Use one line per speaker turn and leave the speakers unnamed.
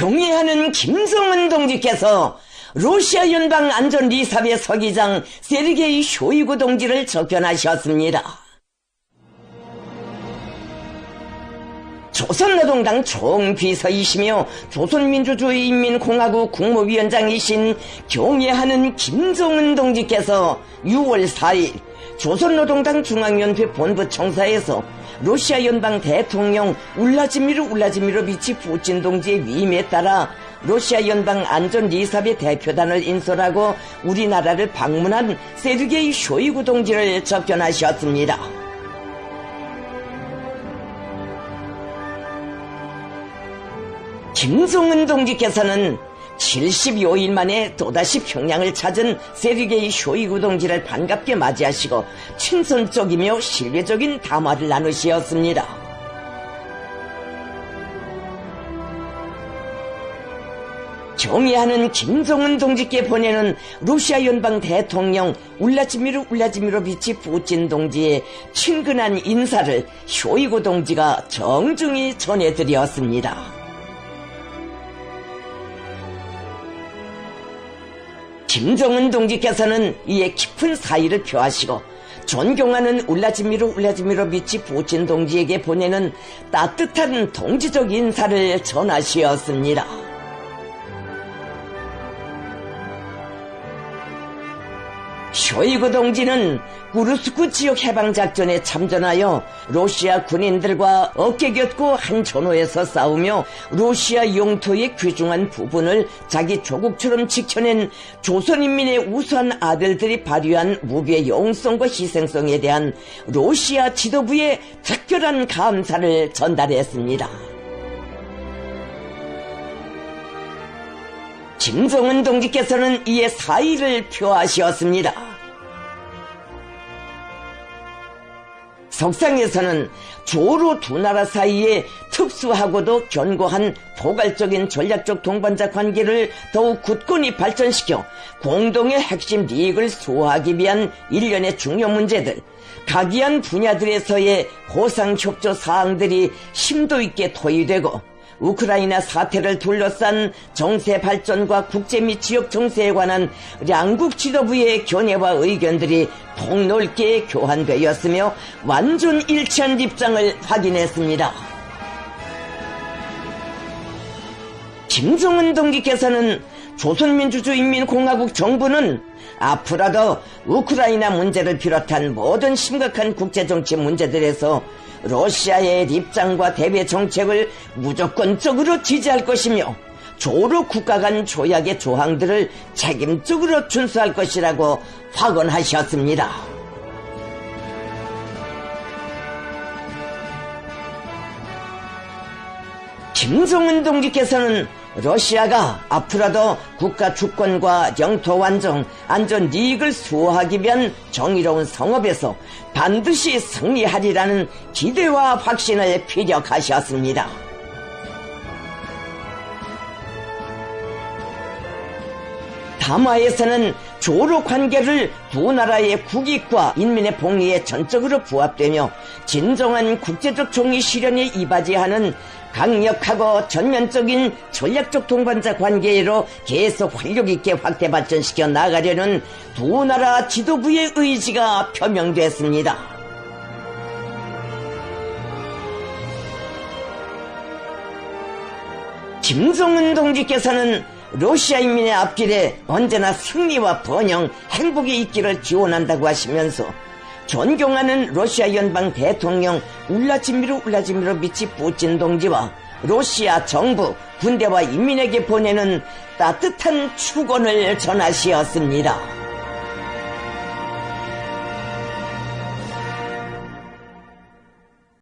경애하는 김성은 동지께서 러시아 연방 안전리사회 서기장 세르게이 쇼이구 동지를 접견하셨습니다. 조선노동당 총비서이시며 조선민주주의인민공화국 국무위원장이신 경애하는 김정은 동지께서 6월 4일 조선노동당 중앙연회 본부 청사에서 러시아 연방 대통령 울라지미르 울라지미르비치 푸친 동지의 위임에 따라 러시아 연방 안전 리사회 대표단을 인솔하고 우리나라를 방문한 세르게이 쇼이구 동지를 접견하셨습니다. 김종은 동지께서는 75일 만에 또다시 평양을 찾은 세르게이 쇼이구 동지를 반갑게 맞이하시고 친선적이며 신뢰적인 담화를 나누시었습니다. 경애하는 김정은 동지께 보내는 러시아 연방 대통령 울라지미르 울라지미르비치 푸친 동지의 친근한 인사를 쇼이구 동지가 정중히 전해드렸습니다. 김정은 동지께서는 이에 깊은 사의를 표하시고 존경하는 울라지미르 울라지미르비치 푸친 동지에게 보내는 따뜻한 동지적 인사를 전하시었습니다. 쇼이구 동지는 구르스크 지역 해방작전에 참전하여 러시아 군인들과 어깨 곁고 한 전호에서 싸우며 러시아 영토의 귀중한 부분을 자기 조국처럼 지켜낸 조선인민의 우수한 아들들이 발휘한 무비의 영성과 희생성에 대한 러시아 지도부의 특별한 감사를 전달했습니다. 김정은 동지께서는 이에 사의를 표하시었습니다. 석상에서는 조로 두 나라 사이에 특수하고도 견고한 포괄적인 전략적 동반자 관계를 더욱 굳건히 발전시켜 공동의 핵심利益을 수호하기 위한 일련의 중요 문제들, 각이한 분야들에서의 호상협조 사항들이 심도 있게 토의되고 우크라이나 사태를 둘러싼 정세 발전과 국제 및 지역 정세에 관한 양국 지도부의 견해와 의견들이 폭넓게 교환되었으며 완전 일치한 입장을 확인했습니다. 김정은 동지께서는 조선민주주의인민공화국 정부는 앞으로도 우크라이나 문제를 비롯한 모든 심각한 국제정치 문제들에서 러시아의 입장과 대외 정책을 무조건적으로 지지할 것이며 조로 국가 간 조약의 조항들을 책임적으로 준수할 것이라고 확언하셨습니다. 김정은 동지께서는 러시아가 앞으로도 국가 주권과 영토 완정, 안전 이익을 수호하기 위한 정의로운 성업에서 반드시 승리하리라는 기대와 확신을 피력하셨습니다. 담화에서는 조로 관계를 두 나라의 국익과 인민의 복리에 전적으로 부합되며 진정한 국제적 종이 실현에 이바지하는 강력하고 전면적인 전략적 동반자 관계로 계속 활력 있게 확대 발전시켜 나가려는 두 나라 지도부의 의지가 표명됐습니다. 김정은 동지께서는 러시아 인민의 앞길에 언제나 승리와 번영, 행복이 있기를 기원한다고 하시면서 존경하는 러시아 연방 대통령 울라지미르 미치 푸친 동지와 러시아 정부, 군대와 인민에게 보내는 따뜻한 축원을 전하시었습니다.